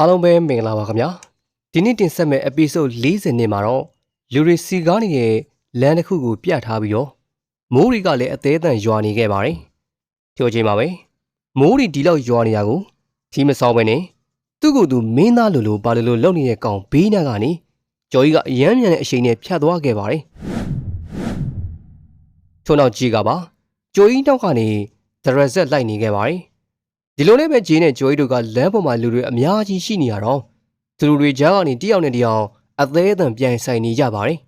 အားလုံးပဲမင်္ဂလာပါခင်ဗျာဒီနေ့တင်ဆက်မယ့် episode 40နှစ်မှာတော့လူတွေစီကားနေတဲ့လမ်းတစ်ခုကိုပြထားပြီးတော့မိုးရီကလည်းအသေးအံရွာနေခဲ့ပါတယ်ကြိုချိန်ပါပဲမိုးရီဒီလောက်ရွာနေတာကိုဒီမဆောင်ပဲနဲ့သူ့ကိုယ်သူမင်းသားလိုလိုပါလိုလိုလုပ်နေတဲ့ကောင်ဘေးနားကနေကျော်ကြီးကအယမ်းမြန်တဲ့အချိန်နဲ့ဖြတ်သွားခဲ့ပါတယ်ထို့နောက်ကြီးကပါကျော်ကြီးနောက်ကနေဒရက်ဆက်လိုက်နေခဲ့ပါတယ် ဒီလိုနဲ့ပဲဂျေးနဲ့ဂျိုးကြီးတို့ကလမ်းပေါ်မှာလူတွေအများကြီးရှိနေရတော့သူတို့တွေကြားကနေတယောက်နဲ့တယောက်အသေးအံပြန်ဆိုင်နေကြပါတယ်။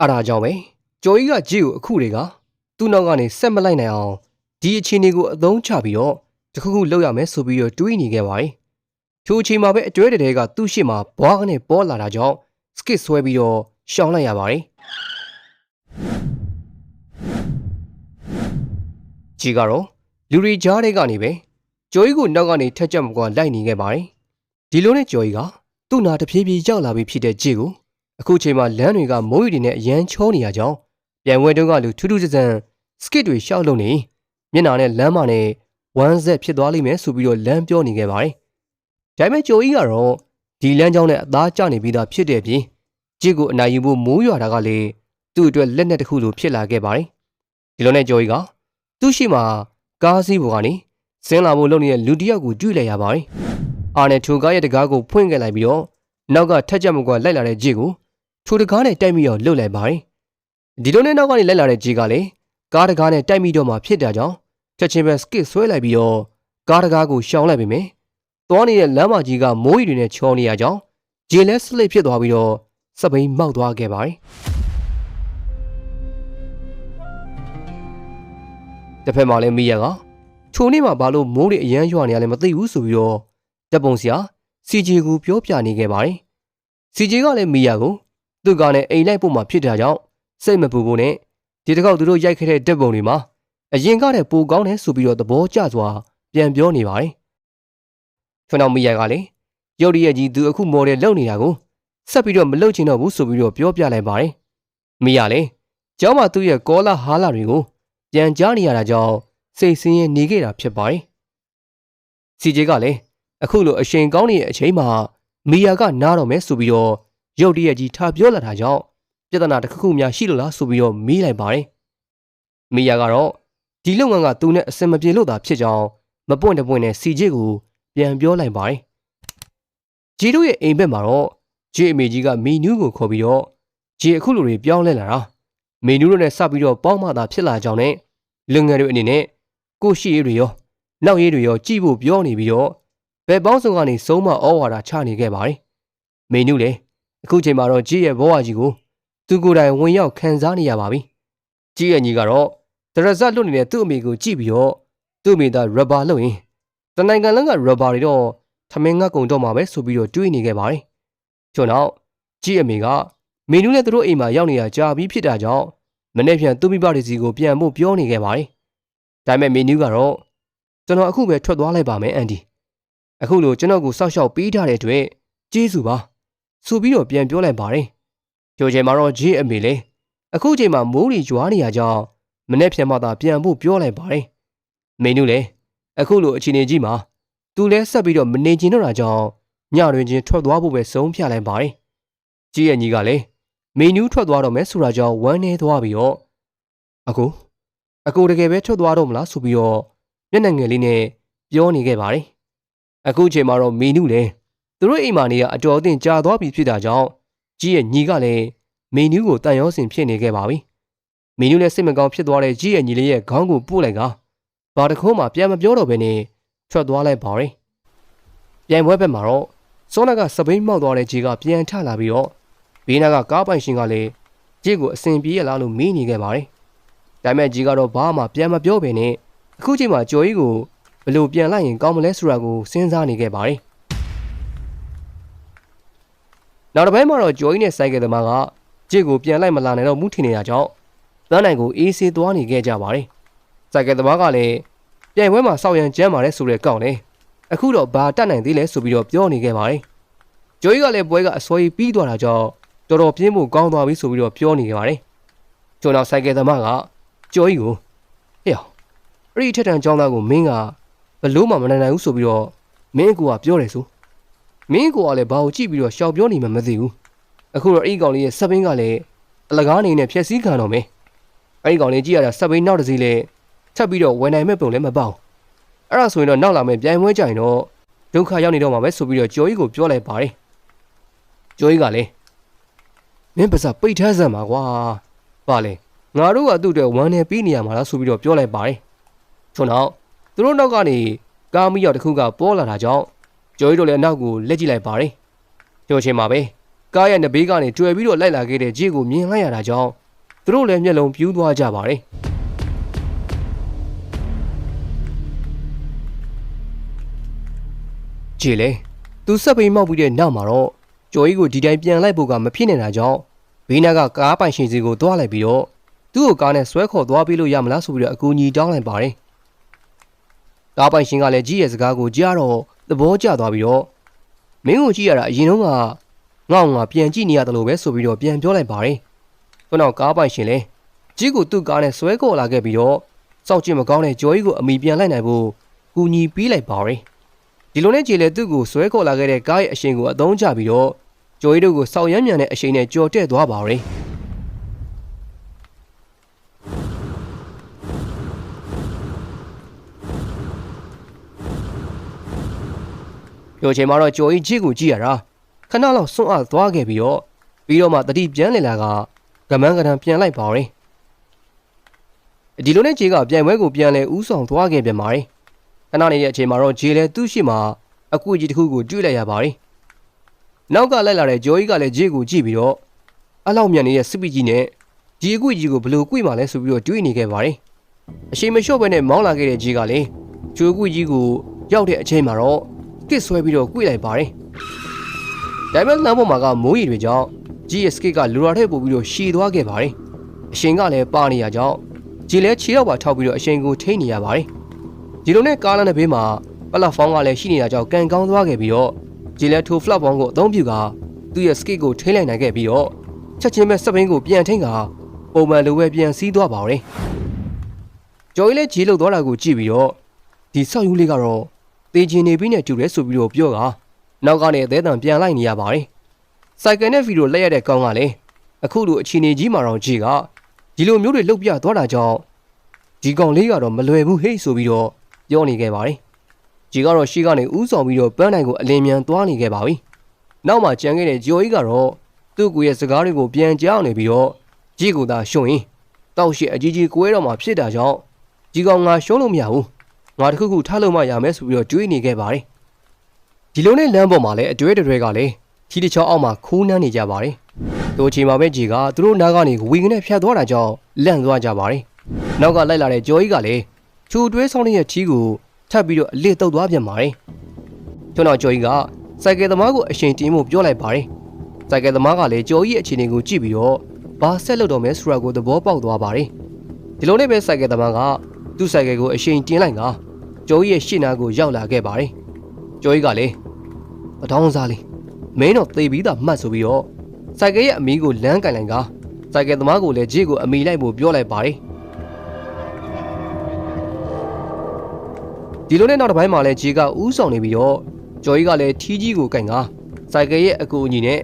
အားဒါကြောင့်ပဲဂျိုးကြီးကဂျေးကိုအခုတွေကသူ့နောက်ကနေဆက်မလိုက်နိုင်အောင်ဒီအခြေအနေကိုအသုံးချပြီးတော့တခုခုလုပ်ရမယ်ဆိုပြီးတော့တွေးနေခဲ့ပါတယ်။ထိုအချိန်မှာပဲအတွဲတဲကသူ့ရှေ့မှာဘွားကနေပေါ်လာတာကြောင့်စကစ်ဆွဲပြီးတော့ရှောင်းလိုက်ရပါတယ်။ ကြီးကတော့လူရီကြားတဲ့ကနေပဲကျော်ကြီးကိုနောက်ကနေထက်ချက်မကွာလိုက်နေခဲ့ပါတယ်။ဒီလိုနဲ့ကျော်ကြီးကသူ့နာတဖြည်းဖြည်းရောက်လာပြီးဖြစ်တဲ့ကြီးကိုအခုချိန်မှာလမ်းတွေကမိုးရီတွေနဲ့အရန်ချောနေရကြောင်းပြန်ဝဲတုန်းကလူထူးထူးဆန်းဆန်းစကစ်တွေရှောက်လုံနေမျက်နာနဲ့လမ်းမနဲ့ဝမ်းဆက်ဖြစ်သွားလိမ့်မယ်ဆိုပြီးတော့လမ်းပြောနေခဲ့ပါတယ်။ဒါပေမဲ့ကျော်ကြီးကတော့ဒီလမ်းကြောင်းနဲ့အသားကျနေပြီးသားဖြစ်တဲ့ပြင်ကြီးကိုအနိုင်ယူဖို့မိုးရွာတာကလေသူ့အတွက်လက်နက်တစ်ခုလိုဖြစ်လာခဲ့ပါတယ်။ဒီလိုနဲ့ကျော်ကြီးက သူ့ရှိမှာကားစီးပေါ်ကနေဆင်းလာဖို့လုပ်နေတဲ့လူတစ်ယောက်ကိုတွေ့လိုက်ရပါတယ်။အာနဲ့ထိုကားရဲ့တကားကိုဖွင့်ခဲ့လိုက်ပြီးတော့နောက်ကထက်ချက်မကွာလိုက်လာတဲ့ဂျီကိုထိုတကားနဲ့တိုက်မိအောင်လှုပ်လိုက်ပါတယ်။ဒီလိုနဲ့နောက်ကနေလိုက်လာတဲ့ဂျီကလည်းကားတကားနဲ့တိုက်မိတော့မှဖြစ်တာကြောင့်ချက်ချင်းပဲစကစ်ဆွဲလိုက်ပြီးတော့ကားတကားကိုရှောင်လိုက်ပြီမယ်။သွားနေတဲ့လမ်းမကြီးကမိုးရီတွေနဲ့ချောနေရကြောင်းဂျီလဲစလစ်ဖြစ်သွားပြီးတော့စပိန်မောက်သွားခဲ့ပါတယ်။ တစ်ဖက်မှာလည်းမိရကထိုနေ့မှာဘာလို့မိုးတွေအရန်ရွာနေရလဲမသိဘူးဆိုပြီးတော့တပ်ပုံစရာစီဂျီကိုပြောပြနေခဲ့ပါတယ်။စီဂျီကလည်းမိရကိုသူကလည်းအိမ်လိုက်ပို့မှဖြစ်တာကြောင့်စိတ်မပူဖို့နဲ့ဒီတစ်ခေါက်သူတို့ရိုက်ခဲ့တဲ့တပ်ပုံတွေမှာအရင်ကတည်းကပိုကောင်းတယ်ဆိုပြီးတော့သဘောကျစွာပြန်ပြောနေပါတယ်။ထွန်းအောင်မိရကလည်းရုတ်တရက်ကြီးသူအခုမော်ဒယ်လုပ်နေတာကိုဆက်ပြီးတော့မလုပ်ချင်တော့ဘူးဆိုပြီးတော့ပြောပြလိုက်ပါတယ်။မိရလည်းကျောင်းမှာသူ့ရဲ့ကောလာဟာလာတွေကို ပြန်ကြားနေရတာကြောင့်စိတ်ဆင်းရဲနေခဲ့တာဖြစ်ပါတယ်။စီဂျေကလည်းအခုလိုအချိန်ကောင်းနေတဲ့အချိန်မှာမီယာကနားတော့မယ်ဆိုပြီးတော့ရုတ်တရက်ကြီးထားပြောလာတာကြောင့်ပြဿနာတစ်ခုခုများရှိလို့လားဆိုပြီးတော့မေးလိုက်ပါတယ်။မီယာကတော့ဒီလုပ်ငန်းကသူနဲ့အဆင်မပြေလို့သာဖြစ်ကြောင်းမပွင့်တပွင့်နဲ့စီဂျေကိုပြန်ပြောလိုက်ပါတယ်။ဂျီတို့ရဲ့အိမ်ဘက်မှာတော့ဂျေအမေကြီးကမီနူးကိုခေါ်ပြီးတော့ဂျေအခုလိုတွေပြောင်းလဲလာတာ မေနူးတို့နဲ့စပြီးတော့ပေါင်းမသာဖြစ်လာကြောင်းနဲ့လုပ်ငန်းတွေအနေနဲ့ကိုရှိရေးတွေရောနောက်ရေးတွေရောကြည့်ဖို့ပြောနေပြီးတော့ဘယ်ပေါင်းစုံကနေစုံမဩဝါဒချနေခဲ့ပါတယ်။မေနူးလေအခုချိန်မှာတော့ကြည့်ရဲ့ဘဝကြီးကိုသူကိုယ်တိုင်ဝင်ရောက်ခံစားနေရပါပြီ။ကြည့်ရဲ့ညီကတော့ဒရဇတ်လွတ်နေတဲ့သူ့အမေကိုကြည့်ပြီးတော့သူ့အမေသားရဘာလုပ်ရင်တနိုင်ငံလုံးကရဘာတွေတော့ထမင်းငတ်ကုန်တော့မှာပဲဆိုပြီးတော့တွေးနေခဲ့ပါတယ်။ကျွန်တော်ကြည့်အမေက မေနူးနဲ့သူတို့အိမ်မှာရောက်နေတာကြာပြီးဖြစ်တာကြောင့်မနေ့ပြန်သူ့မိဘတွေစီကိုပြန်ဖို့ပြောနေခဲ့ပါတယ်။ဒါပေမဲ့မီနူးကတော့ကျွန်တော်အခုပဲထွက်သွားလိုက်ပါမယ်အန်ဒီ။အခုလိုကျွန်တော်ကိုစောက်ရှောက်ပေးထားတဲ့အတွက်ကျေးဇူးပါ။ဆိုပြီးတော့ပြန်ပြောလိုက်ပါတယ်။ကြိုချိန်မှာတော့ဂျေးအမေလေအခုချိန်မှာမိုးရီရွာနေရကြောင်းမနေ့ပြန်မှသာပြန်ဖို့ပြောလိုက်ပါတယ်။မင်းတို့လေအခုလိုအခြေအနေကြီးမှာသူလဲဆက်ပြီးတော့မနေချင်တော့တာကြောင့်ညတွင်ချင်းထွက်သွားဖို့ပဲဆုံးဖြတ်လိုက်ပါတယ်။ကြီးရဲ့ညီကလည်း မေနူးထွက်သွားတော့မယ်ဆိုတာကြောင့်ဝမ်းနေသွားပြီးတော့အကိုအကိုတကယ်ပဲထွက်သွားတော့မလားဆိုပြီးတော့မျက်နှာငယ်လေးနဲ့ပြောနေခဲ့ပါတယ်အခုချိန်မှာတော့မေနူးလည်းသူတို့အိမ်မာနေကအတော်အသင့်ကြာသွားပြီဖြစ်တာကြောင့်ကြီးရဲ့ညီကလည်းမေနူးကိုတန်ရောစင်ဖြစ်နေခဲ့ပါပြီမေနူးလည်းစိတ်မကောင်းဖြစ်သွားတဲ့ကြီးရဲ့ညီလေးရဲ့ခေါင်းကိုပို့လိုက်ကဘာတခုံးမှပြန်မပြောတော့ဘဲနဲ့ထွက်သွားလိုက်ပါတယ်ပြန်ပွဲဘက်မှာတော့စောနာကစပိန်မောက်သွားတဲ့ကြီးကပြန်ထလာပြီးတော့ ဘေးနားကကားပိုင်ရှင်ကလည်းကြည့်ကိုအစဉ်ပြေးရလားလို့မေးနေခဲ့ပါတယ်။ဒါပေမဲ့ကြီးကတော့ဘာမှပြန်မပြောဘဲနဲ့အခုချိန်မှာကျော်ကြီးကိုဘယ်လိုပြန်လိုက်ရင်ကောင်းမလဲဆိုတာကိုစဉ်းစားနေခဲ့ပါတယ်။နောက်တစ်ပိုင်းမှာတော့ကျော်ကြီးနဲ့စိုက်ကယ်သမားကကြည့်ကိုပြန်လိုက်မလာနိုင်တော့မှုထင်နေတာကြောင့်တန်းနိုင်ကိုအေးဆေးသွားနေခဲ့ကြပါတယ်။စိုက်ကယ်သမားကလည်းပြိုင်ပွဲမှာစောက်ရန်ကျမ်းပါတယ်ဆိုတဲ့ကောက်တယ်။အခုတော့ဘာတတ်နိုင်သေးလဲဆိုပြီးတော့ပြောနေခဲ့ပါတယ်။ကျော်ကြီးကလည်းပွဲကအစွဲပြီးသွားတာကြောင့် တော်တော်ပြင်းဖို့ကောင်းသွားပြီဆိုပြီးတော့ပြောနေကြပါတယ်။ကျွန်တော်ဆိုင်ကယ်သမားကကြော်ကြီးကိုဟေ့အဲ့ဒီထက်တန်ចောင်းသားကိုမင်းကဘလို့မှမနိုင်နိုင်ဘူးဆိုပြီးတော့မင်းကိုကပြောတယ်ဆိုမင်းကိုကလည်းဘာကိုကြည့်ပြီးတော့ရှောက်ပြောနေမှမသိဘူးအခုတော့အဲ့ဒီကောင်လေးရဲ့စပင်းကလည်းအလကားအနေနဲ့ဖြက်စီးခံတော့မယ်အဲ့ဒီကောင်လေးကြည့်ရတာစပင်းနောက်တစ်စီးလဲထပ်ပြီးတော့ဝယ်နိုင်မဲ့ပုံလည်းမပေါ့အဲ့ဒါဆိုရင်တော့နောက်လာမယ့်ပြိုင်ပွဲကြရင်တော့ဒုက္ခရောက်နေတော့မှာပဲဆိုပြီးတော့ကျော်ကြီးကိုပြောလိုက်ပါတယ်ကျော်ကြီးကလည်း မင်းပါစပိတ်ထားစမ်းပါကွာပါလေငါတို့ကသူ့အတွက်ဝမ်းနေပြီးနေရမှာလားဆိုပြီးတော့ပြောလိုက်ပါတယ်ထို့နောက်သူတို့နောက်ကနေကားမီးရောက်တစ်ခုကပေါ်လာတာကြောင့်ကျော်ကြီးတို့လည်းနောက်ကိုလက်ကြည့်လိုက်ပါတယ်ကျော်ချင်းမှာပဲကားရဲ့နဘေးကနေကျွယ်ပြီးတော့လိုက်လာခဲ့တဲ့ဂျေကိုမြင်လိုက်ရတာကြောင့်သူတို့လည်းမျက်လုံးပြူးသွားကြပါတယ်ဂျေလေသူဆက်ပိန်မောက်ပြီးတဲ့နောက်မှာတော့ ကျော်ကြီးကိုဒီတိုင်းပြန်လိုက်ဖို့ကမဖြစ်နေတာကြောင့်ဘေးနားကကားပိုင်ရှင်စီကိုသွားလိုက်ပြီးတော့သူ့ကိုကားနဲ့ဆွဲခေါ်သွားပြီးလို့ရမလားဆိုပြီးတော့အကူအညီတောင်းလိုက်ပါတယ်ကားပိုင်ရှင်ကလည်းကြီးရဲ့စကားကိုကြားတော့သဘောကျသွားပြီးတော့မင်းကိုကြည့်ရတာအရင်တုန်းကငေါ့ငါပြန်ကြည့်နေရတယ်လို့ပဲဆိုပြီးတော့ပြန်ပြောလိုက်ပါတယ်။ခုနောက်ကားပိုင်ရှင်လည်းကြီးကိုသူ့ကားနဲ့ဆွဲခေါ်လာခဲ့ပြီးတော့စောက်ကြည့်မကောင်းတဲ့ဂျော်ကြီးကိုအမိပြန်လိုက်နိုင်ဖို့ကူညီပေးလိုက်ပါတယ်။ ဒီလိုနဲ့ကြည်လေသူ့ကိုဆွဲခေါ်လာခဲ့တဲ့ကားရဲ့အရှင်ကိုအသုံးချပြီးတော့ဂျော်ကြီးတို့ကိုစောက်ရမ်းမြန်တဲ့အရှင်နဲ့ကြော်တက်သွားပါတယ်။ပြောချိန်မှာတော့ကြော်ကြီးကြီးကိုကြည့်ရတာခဏလောက်စွန့်အားသွားခဲ့ပြီးတော့ပြီးတော့မှတတိပြန်လည်လာကကမန်းကတန်ပြန်လိုက်ပါရင်ဒီလိုနဲ့ဂျေကပြန်ပွဲကိုပြန်လဲဥဆောင်သွားခဲ့ပြန်ပါတယ် ခဏနေတဲ့အချိန်မှာတော့ဂျေလည်းသူ့ရှိမှာအကူကြီးတစ်ခုကိုတွေ့လိုက်ရပါတယ်နောက်ကလိုက်လာတဲ့ဂျိုကြီးကလည်းဂျေကိုကြည့်ပြီးတော့အလောက်မြန်နေတဲ့စစ်ပီကြီးနဲ့ဂျီအကူကြီးကိုဘလို့ကွေ့မှလဲဆိုပြီးတော့တွေးနေခဲ့ပါတယ်အရှိန်မလျှော့ဘဲနဲ့မောင်းလာခဲ့တဲ့ဂျေကလည်းဂျိုအကူကြီးကိုရောက်တဲ့အချိန်မှာတော့ကစ်ဆွဲပြီးတော့꿰လိုက်ပါတယ်။ဒါပေမဲ့လမ်းပေါ်မှာကမိုးရီတွေကြောင့် GSK ကလူရာထက်ပို့ပြီးတော့ရှည်သွားခဲ့ပါတယ်။အရှင်ကလည်းပါနေရကြောင်းဂျီလဲခြေတော့ပါထောက်ပြီးတော့အရှင်ကိုထိနေရပါတယ်။ ဒီလိုနဲ့ကားလမ်းတစ်ဘေးမှာပလက်ဖောင်းကလည်းရှိနေတာကြောင့်ကန်ကောင်းသွားခဲ့ပြီးတော့ဂျီလဲထိုဖလက်ဖောင်းကိုအသုံးပြုကသူ့ရဲ့ skate ကိုထိလိုက်နိုင်ခဲ့ပြီးတော့ချက်ချင်းပဲစပင်းကိုပြန်ထိန်ကပုံမှန်လိုပဲပြန်စီးသွားပါတော့။ဂျော်ကြီးလည်းဂျီလုတ်သွားတာကိုကြည့်ပြီးတော့ဒီဆောက်ယူလေးကတော့တေချင်နေပြီးနဲ့တူတယ်ဆိုပြီးတော့ပြောကနောက်ကနေအသေးတံပြန်လိုက်နေရပါတယ်။စိုက်ကယ်နဲ့ဗီဒီယိုလက်ရတဲ့ကောင်ကလည်းအခုလိုအခြေအနေကြီးမှာတော့ဂျီကဒီလိုမျိုးတွေလှုပ်ပြသွားတာကြောင့်ဒီကောင်လေးကတော့မလွယ်ဘူးဟေ့ဆိုပြီးတော့ ပြောနေခဲ့ပါတယ်။ဂျီကတော့ရှေ့ကနေဥဆောင်ပြီးတော့ပန်းနိုင်ကိုအလင်းမြန်သွားနေခဲ့ပါပြီ။နောက်မှကြံခဲ့တဲ့ဂျိုကြီးကတော့သူ့ကိုယ်ရဲ့စကားတွေကိုပြန်ကြောက်နေပြီးတော့ဂျီကိုသာရှုံရင်တောက်ရှိအကြီးကြီးကွဲတော့မှဖြစ်တာကြောင့်ဂျီကောင်ငါရှုံးလို့မရဘူး။ငါတခုခုထားလို့မှရမယ်ဆိုပြီးတော့တွေးနေခဲ့ပါတယ်။ဒီလိုနဲ့လမ်းပေါ်မှာလည်းအတွေ့အတွေကလည်းထီးတစ်ချောင်းအောက်မှာခိုးနှမ်းနေကြပါတယ်။တို့ချိန်မှာပဲဂျီကသူတို့နားကနေဝီကနေဖြတ်သွားတာကြောင့်လန့်သွားကြပါတယ်။နောက်ကလိုက်လာတဲ့ဂျော်ကြီးကလည်း ချူတွဲဆောင်တဲ့ထီးကိုထပ်ပြီးတော့အလစ်တုပ်သွားပြန်ပါတယ်။ကျွန်တော်ဂျော်ကြီးကစိုက်ကယ်သမားကိုအရှင်တင်းမှုပြောလိုက်ပါတယ်။စိုက်ကယ်သမားကလည်းဂျော်ကြီးအခြေအနေကိုကြည့်ပြီးတော့ဘာဆက်လုပ်တော့မဲဆိုတာကိုသဘောပေါက်သွားပါတယ်။ဒီလိုနဲ့ပဲစိုက်ကယ်သမားကသူ့ဆိုင်ကယ်ကိုအရှိန်တင်းလိုက်ကကျော်ကြီးရဲ့ရှေ့နားကိုရောက်လာခဲ့ပါတယ်။ကျော်ကြီးကလည်းပထောင်းစားလေးမင်းတော့သေပြီးသားမှတ်ဆိုပြီးတော့ဆိုင်ကယ်ရဲ့အမီးကိုလမ်းကင်လိုက်ကဆိုင်ကယ်သမားကိုလည်းဂျေကိုအမီလိုက်ဖို့ပြောလိုက်ပါတယ်။ ဒီလိုနဲ့နောက်တစ်ပိုင်းမှာလည်းဂျေကဥဆောင်နေပြီးတော့ကျော်ကြီးကလည်းထီးကြီးကိုကင်ကဆိုင်ကယ်ရဲ့အကူအညီနဲ့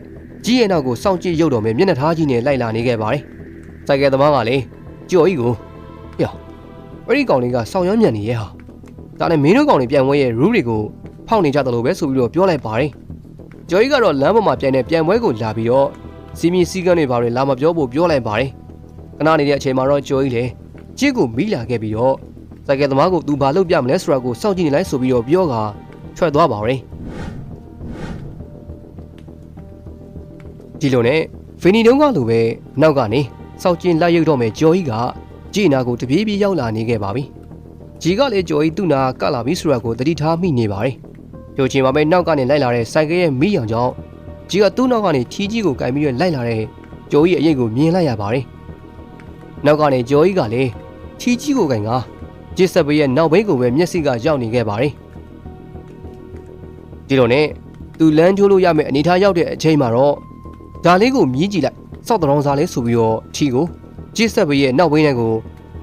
ကြီးရဲ့နောက်ကိုစောင့်ကြည့်ရုပ်တော်မယ်မျက်နှာထားကြီးနဲ့လိုက်လာနေခဲ့ပါတယ်။ဆိုင်ကယ်သမားကလည်းကျော်ကြီးကိုဟျောအဲ့ဒီကောင်လေးကစောင့်ရမ်းမြန်နေရဲ့ဟာဒါနဲ့မင်းတို့ကောင်လေးပြန်ဝဲရဲ့ rule တွေကိုဖောက်နေကြတယ်လို့ပဲဆိုပြီးတော့ပြောလိုက်ပါတယ်ဂျော်ကြီးကတော့လမ်းပေါ်မှာပြန်တဲ့ပြန်ပွဲကိုလာပြီးတော့စီမီစီကန်းတွေဘာတွေလာမပြောဖို့ပြောလိုက်ပါတယ်ခဏနေတဲ့အချိန်မှာတော့ဂျော်ကြီးလည်းချစ်ကိုမိလာခဲ့ပြီးတော့ စိုက်ကယ်သမားကိုသူဘာလုပ်ပြမလဲဆိုတာကိုစောင့်ကြည့်နေလိုက်ဆိုပြီးတော့ပြောကထွက်သွားပါတယ်ဒီလိုနဲ့ဖီနီတုံးကလိုပဲနောက်ကနေစောက်ကျင်လိုက်ရုပ်တော့မယ်ဂျော်ကြီးကကြည်နာကိုတပြေးပြေးရောက်လာနေခဲ့ပါပြီ။ဂျီကလည်းဂျော်ကြီးသူ့နာကလာပြီဆိုတာကိုသတိထားမိနေပါတယ်။ကြိုချင်းမှာပဲနောက်ကနေလိုက်လာတဲ့စိုက်ကရဲ့မိရောင်ကြောင့်ဂျီကသူ့နောက်ကနေထီးကြီးကိုကင်ပြီးလိုက်လာတဲ့ဂျော်ကြီးအရေးကိုမြင်လိုက်ရပါတယ်။နောက်ကနေဂျော်ကြီးကလည်းထီးကြီးကိုကင်က ဂျစ်ဆက်ဘေးရဲ့နောက်ဘိတ်ကိုပဲမျက်စိကရောက်နေခဲ့ပါတယ်။ဒီလိုနဲ့သူလမ်းကျိုးလို့ရမယ့်အနေထားရောက်တဲ့အချိန်မှာတော့ဒါလေးကိုမြည်ကြည့်လိုက်စောက်တောင်စားလေးဆိုပြီးတော့ထီကိုဂျစ်ဆက်ဘေးရဲ့နောက်ဘိတ်နဲ့ကို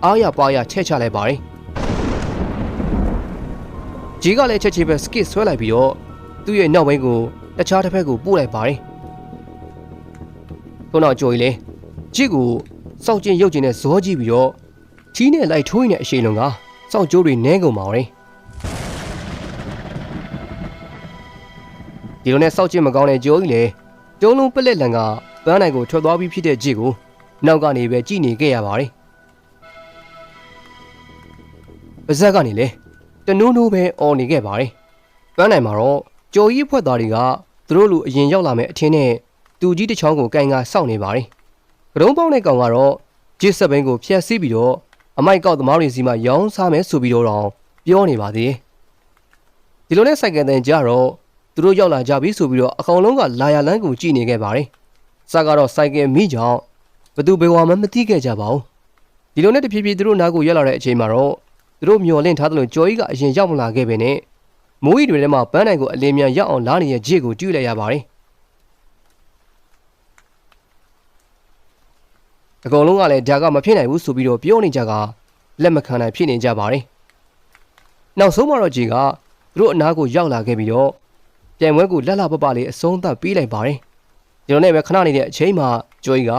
အားရပါရချက်ချလိုက်ပါတယ်ဂျီကလည်းချက်ချင်းပဲစကစ်ဆွဲလိုက်ပြီးတော့သူ့ရဲ့နောက်ဘင်းကိုတခြားတစ်ဖက်ကိုပို့လိုက်ပါတယ်ခုနောက်ကြိုကြီးလေဂျီကိုစောက်ကျင်ရုပ်ကျင်နဲ့ဇောကြည့်ပြီးတော့ချီးနဲ့လိုက်ထိုးရင်းနဲ့အရှိန်လုံးက စောက်ကျိုးတွေနဲကုန်ပါတယ်ဒီလိုနဲ့စောက်ကျင်မကောင်းတဲ့ကြိုကြီးလေကျုံးလုံးပလက်လန်ကပန်းနိုင်ကိုထွက်သွားပြီးဖြစ်တဲ့ဂျီကိုနောက်ကနေပဲကြည့်နေခဲ့ရပါတယ်ပါဇက်ကနေလေတနူးနူးပဲអော်နေခဲ့ပါတယ်ပန်းနိုင်မှာတော့ကြော်ကြီးဖွဲ့သားတွေကသူတို့လူအရင်ရောက်လာမဲ့အထင်းနဲ့တူကြီးတစ်ချောင်းကိုကန်ကစောင့်နေပါတယ်ကရုံးပေါင်းတဲ့ကောင်ကတော့ဂျစ်ဆက်ဘင်းကိုဖျက်ဆီးပြီးတော့ အမိုက်ကောက်သမားတွေစီမှာရောင်းစားမယ်ဆိုပြီးတော့တောင်ပြောနေပါသေးတယ်ဒီလိုနဲ့စိုက်ကယ်တန်ကြတော့သူတို့ရောက်လာကြပြီဆိုပြီးတော့အကောင်လုံးကလာရလန်းကိုကြည့်နေခဲ့ပါတယ်စကတော့စိုက်ကယ်မိကြောင့်ဘသူဘယ်ဝါမှမသိခဲ့ကြပါဘူးဒီလိုနဲ့တဖြည်းဖြည်းသူတို့နားကိုရောက်လာတဲ့အချိန်မှာတော့သူတို့မျောလင့်ထားသလိုကြော်ကြီးကအရင်ရောက်မလာခဲ့ပဲနဲ့မိုးရီတွေထဲမှာပန်းနိုင်ကိုအလင်းမြန်ရောက်အောင်လာနေတဲ့ဂျစ်ကိုကြည့်လိုက်ရပါတယ် အကောင်လုံးကလည်းဒါကမဖြစ်နိုင်ဘူးဆိုပြီးတော့ပြောနေကြကလက်မခံနိုင်ဖြစ်နေကြပါတယ်နောက်ဆုံးမှာတော့ဂျီကသူတို့အနားကိုရောက်လာခဲ့ပြီးတော့ပြန်ပွဲကိုလက်လပပလေးအဆုံးသတ်ပေးလိုက်ပါတယ်ဒီလိုနဲ့ပဲခဏနေတဲ့အချိန်မှာဂျိုကြီးက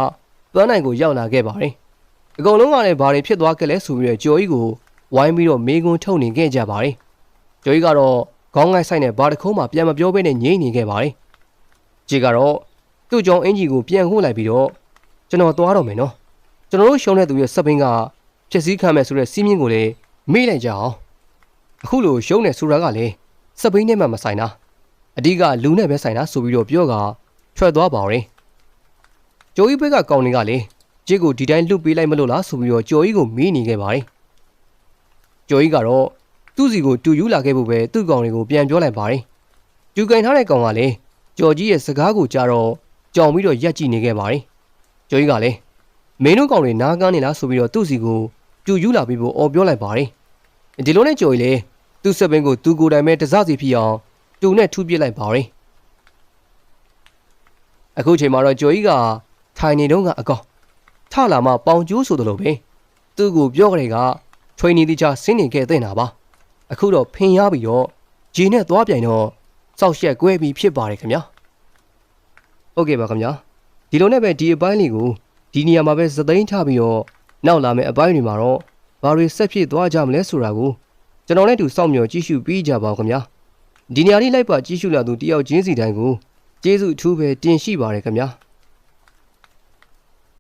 ပန်းနိုင်ကိုရောက်လာခဲ့ပါတယ်အကောင်လုံးကလည်းဘာတွေဖြစ်သွားခဲ့လဲဆိုပြီးတော့ဂျိုကြီးကိုဝိုင်းပြီးတော့မေးခွန်းထုတ်နေခဲ့ကြပါတယ်ဂျိုကြီးကတော့ခေါင်းငိုက်ဆိုင်နဲ့ဘာတခုံးမှပြန်မပြောဘဲနဲ့ငြိမ့်နေခဲ့ပါတယ်ဂျီကတော့သူ့ကြောင့်အင်ဂျီကိုပြန်ဟိုးလိုက်ပြီးတော့ ကျွန်တော်သွားတော့မယ်နော်ကျွန်တော်တို့ရှုံးတဲ့သူရဲ့စပင်းကဖြစ်စည်းခံမယ်ဆိုတဲ့စီးမြင့်ကိုလည်းမေ့လိုက်ကြအောင်အခုလိုရှုံးနေဆိုတာကလည်းစပင်းနဲ့မှမဆိုင်တာအဓိကလူနဲ့ပဲဆိုင်တာဆိုပြီးတော့ပြောကထွက်သွားပါရင်ဂျိုကြီးဘက်ကကောင်းနေကလည်းဂျစ်ကိုဒီတိုင်းလွတ်ပေးလိုက်မလို့လားဆိုပြီးတော့ဂျိုကြီးကိုမေးနေခဲ့ပါတယ်ကျော်ကြီးကတော့သူ့စီကိုတူယူလာခဲ့ဖို့ပဲသူ့ကောင်တွေကိုပြန်ပြောလိုက်ပါတယ်။တူကင်ထားတဲ့ကောင်ကလည်းကျော်ကြီးရဲ့စကားကိုကြားတော့ကြောင်ပြီးတော့ရက်ကြည့်နေခဲ့ပါတယ်။ ကျော်ကြီးကလည်းမင်းတို့ကောင်တွေနားကန်းနေလားဆိုပြီးတော့သူ့စီကိုတူယူလာပြီးဖို့អော်ပြောလိုက်ပါတယ်။ဒီလိုနဲ့ကျော်ကြီးလည်းသူ့စပင်းကိုသူကိုယ်တိုင်ပဲတစစီဖြစ်အောင်တူနဲ့ထူပစ်လိုက်ပါတယ်။အခုချိန်မှာတော့ကျော်ကြီးကထိုင်နေတော့ကအကောင်ထလာမှပေါင်ကျိုးဆိုတယ်လို့ပဲသူ့ကိုပြောကြတဲ့ကထွေနေတိချဆင်းနေခဲ့တဲ့နာပါအခုတော့ဖင်ရပြီးတော့ဂျီနဲ့သွားပြိုင်တော့စောက်ရှက်ကွဲပြီးဖြစ်ပါတယ်ခင်ဗျာဟုတ်ကဲ့ပါခင်ဗျာ ဒီလိုနဲ့ပဲဒီအပိုင်းလေးကိုဒီနေရာမှာပဲသသိန်းချပြီးတော့နောက်လာမယ့်အပိုင်းတွေမှာတော့ဘာတွေဆက်ဖြစ်သွားကြမလဲဆိုတာကိုကျွန်တော်နဲ့တူစောင့်မျှော်ကြည့်ရှုပြီးကြပါဦးခင်ဗျာဒီနေရာလေးလိုက်ပါကြည့်ရှုလာသူတယောက်ချင်းစီတိုင်းကိုကျေးဇူးအထူးပဲတင်ရှိပါတယ်ခင်ဗျာ